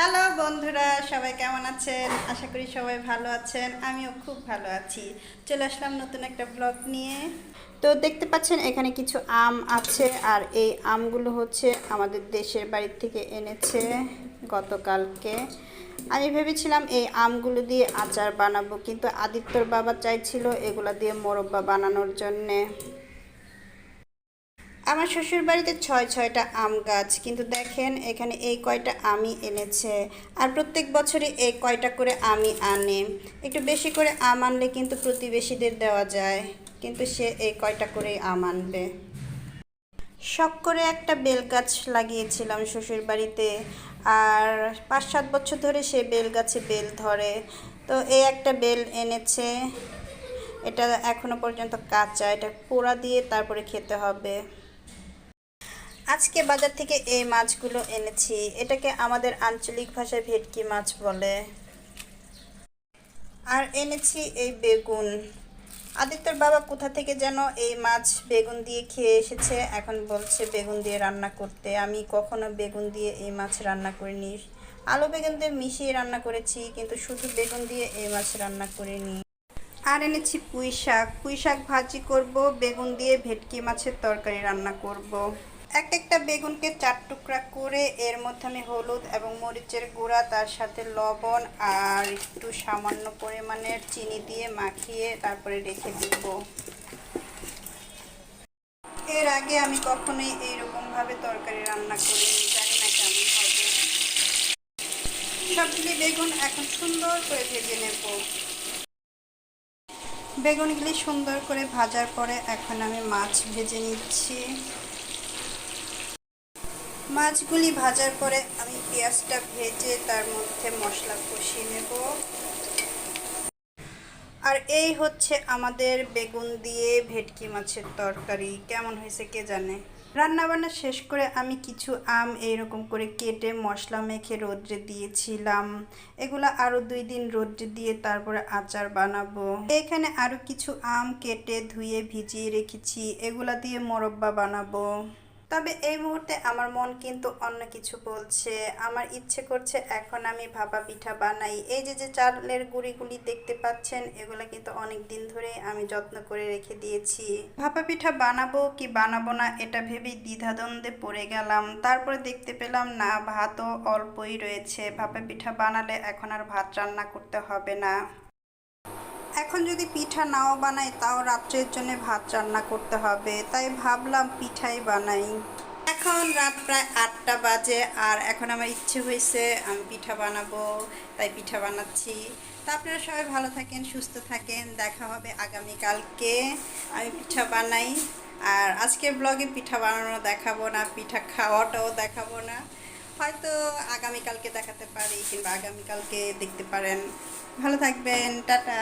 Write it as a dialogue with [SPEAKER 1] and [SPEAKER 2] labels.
[SPEAKER 1] Hello বন্ধুরা, সবাই কেমন আছেন? আশা করি সবাই ভালো আছেন। আমিও খুব ভালো আছি। চলে আসলাম নতুন একটা ব্লগ নিয়ে। তো দেখতে পাচ্ছেন, এখানে কিছু আম আছে আর এই আমগুলো হচ্ছে আমাদের দেশের বাড়ির থেকে এনেছে গতকালকে। আমি ভেবেছিলাম এই আমগুলো দিয়ে আচার বানাবো, কিন্তু আদিত্যর বাবা চাইছিল এগুলো দিয়ে মোরব্বা বানানোর জন্যে। আমার শ্বশুর বাড়িতে ছয় ছয়টা আম গাছ, কিন্তু দেখেন এখানে এই কয়টা আমি এনেছে। আর প্রত্যেক বছরই এই কয়টা করে আমি আনে। একটু বেশি করে আম আনলে কিন্তু প্রতিবেশীদের দেওয়া যায়, কিন্তু সে এই কয়টা করেই আম আনবে। শখ করে একটা বেল গাছ লাগিয়েছিলাম শ্বশুর বাড়িতে আর পাঁচ সাত বছর ধরে সে বেল গাছে বেল ধরে। তো এই একটা বেল এনেছে, এটা এখনও পর্যন্ত কাঁচা, এটা পোড়া দিয়ে তারপরে খেতে হবে। আজকে বাজার থেকে এই মাছগুলো এনেছি। এটাকে আমাদের আঞ্চলিক ভাষায় ভেটকি মাছ বলে। আর এনেছি এই বেগুন। আদিত্যর বাবা কোথা থেকে যেন এই মাছ বেগুন দিয়ে খেয়ে এসেছে, এখন বলছে বেগুন দিয়ে রান্না করতে। আমি কখনো বেগুন দিয়ে এই মাছ রান্না করিনি। আলু বেগুন দিয়ে মিশিয়ে রান্না করেছি, কিন্তু শুধু বেগুন দিয়ে এই মাছ রান্না করিনি। আর এনেছি পুঁই শাক পুঁই শাক ভাজি করব, বেগুন দিয়ে ভেটকি মাছের তরকারি রান্না করব। এক একটা বেগুনকে চার টুকরা করে এর মধ্যে আমি হলুদ এবং মরিচের গুঁড়া, তার সাথে লবণ আর একটু সামান্য পরিমাণের চিনি দিয়ে মাখিয়ে তারপরে রেখে দিব। এর আগে আমি কখনোই এইরকমভাবে তরকারি রান্না করিনি, জানি না কেমন হবে। সবগুলি বেগুন এখন সুন্দর করে ভেজে নেব। বেগুনগুলি সুন্দর করে ভাজার পরে এখন আমি মাছ ভেজে নিচ্ছি। মাছগুলি ভাজার পরে আমি পেঁয়াজটা ভেজে তার মধ্যে মশলা কষিয়ে নেব। আর এই হচ্ছে আমাদের বেগুন দিয়ে ভেটকি মাছের তরকারি। কেমন হয়েছে কে জানে? রান্না বান্না শেষ করে আমি কিছু আম এইরকম করে কেটে মশলা মেখে রোদ্রে দিয়েছিলাম। এগুলো আরও দুই দিন রোদ্রে দিয়ে তারপরে আচার বানাবো। এখানে আরও কিছু আম কেটে ধুয়ে ভিজিয়ে রেখেছি। এগুলা দিয়ে মোরব্বা বানাবো। তবে এই মুহূর্তে আমার মন কিন্তু অন্য কিছু বলছে। আমার ইচ্ছে করছে এখন আমি ভাপা পিঠা বানাই। এই যে যে চালের গুঁড়িগুলি দেখতে পাচ্ছেন, এগুলো কিন্তু অনেক দিন ধরে আমি যত্ন করে রেখে দিয়েছি। ভাপা পিঠা বানাবো কি বানাবো না, এটা ভেবেই দ্বিধাদ্বন্দ্বে পড়ে গেলাম। তারপরে দেখতে পেলাম, না, ভাতও অল্পই রয়েছে। ভাপা পিঠা বানালে এখন আর ভাত রান্না করতে হবে না। এখন যদি পিঠা নাও বানাই, তাও রাত্রের জন্য ভাত রান্না করতে হবে। তাই ভাবলাম পিঠাই বানাই। এখন রাত প্রায় আটটা বাজে, আর এখন আমার ইচ্ছে হয়েছে আমি পিঠা বানাবো, তাই পিঠা বানাচ্ছি। তা আপনারা সবাই ভালো থাকেন, সুস্থ থাকেন, দেখা হবে আগামীকালকে। আমি পিঠা বানাই, আর আজকের ব্লগে পিঠা বানানো দেখাবো না, পিঠা খাওয়াটাও দেখাবো না। হয়তো আগামীকালকে দেখাতে পারি, কিংবা আগামীকালকে দেখতে পারেন। ভালো থাকবেন, টাটা।